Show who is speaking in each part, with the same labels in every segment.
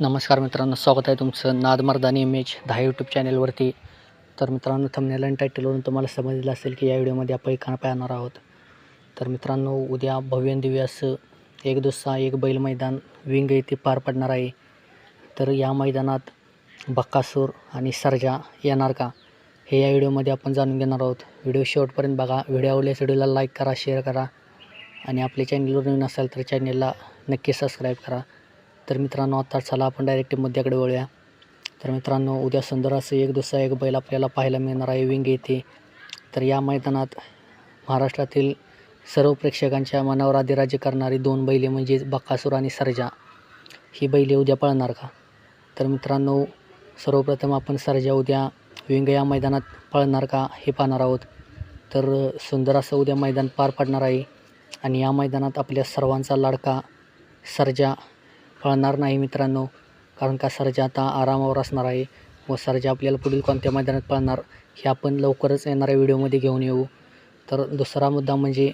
Speaker 1: नमस्कार मित्रांनो स्वागत आहे तुमचं नादमर्दानी इमेज दहा यूट्यूब चॅनेलवरती तर मित्रांनो थंबनेल आणि टायटलवरून तुम्हाला समजलं असेल की या व्हिडिओमध्ये आपण एकानं पाहणार आहोत. तर मित्रांनो उद्या भव्य आणि दिव्य असं एक दुसरा एक बैल मैदान विंग येथे पार पडणार आहे. तर या मैदानात बक्कासूर आणि सर्जा येणार का? हे या व्हिडिओमध्ये आपण जाणून घेणार आहोत. व्हिडिओ शेवटपर्यंत बघा. व्हिडिओ आवडल्यास व्हिडिओला लाईक करा शेअर करा. आणि आपल्या चॅनलवर नवीन असाल तर चॅनलला नक्की सबस्क्राईब करा. तर मित्रांनो आता चला आपण डायरेक्ट मुद्द्याकडे वळूया. तर मित्रांनो उद्या सुंदर असं एक दुसरा एक बैल आपल्याला पाहायला मिळणार आहे विंग येथे. तर या मैदानात महाराष्ट्रातील सर्व प्रेक्षकांच्या मनावर अधिराज्य करणारी दोन बैले म्हणजेच बक्कासूर आणि सरजा. ही बैले उद्या पळणार का? तर मित्रांनो सर्वप्रथम आपण सरजा उद्या विंग या मैदानात पळणार का हे पाहणार आहोत. तर सुंदर असं उद्या मैदान पार पडणार आहे आणि या मैदानात आपल्या सर्वांचा लाडका सरजा पळणार नाही मित्रांनो. कारण का सर्जा आता आरामावर असणार आहे. व सर्जा आपल्याला पुढील कोणत्या मैदानात पळणार हे आपण लवकरच येणाऱ्या व्हिडिओमध्ये घेऊन येऊ. तर दुसरा मुद्दा म्हणजे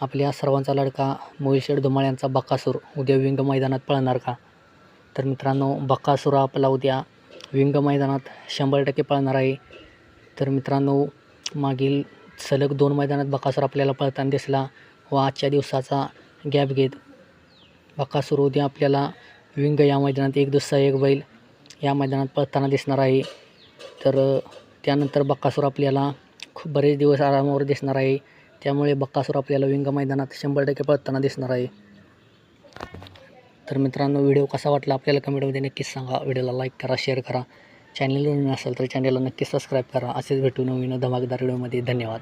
Speaker 1: आपल्या सर्वांचा लडका मोहिशेड धुमाळ यांचा बकासूर उद्या विंग मैदानात पळणार का? तर मित्रांनो बकासूर आपला उद्या विंग मैदानात शंभर टक्के पळणार आहे. तर मित्रांनो मागील सलग दोन मैदानात बकासूर आपल्याला पळताना दिसला व आजच्या दिवसाचा गॅप घेत बकासूर उद्या आपल्याला विंग या मैदानात एक दुसरा एक बैल या मैदानात पळताना दिसणार आहे. तर त्यानंतर बक्कासूर आपल्याला खूप बरेच दिवस आरामावर दिसणार आहे. त्यामुळे बक्कासूर आपल्याला विंग मैदानात शंभर टक्के पळताना दिसणार आहे. तर मित्रांनो व्हिडिओ कसा वाटला आपल्याला कमेंटमध्ये नक्कीच सांगा. व्हिडिओला लाईक करा शेअर करा. चॅनलवर नसेल तर चॅनलला नक्कीच सबस्क्राईब करा. असेच भेटू नवीन धमाकदार व्हिडिओमध्ये धन्यवाद.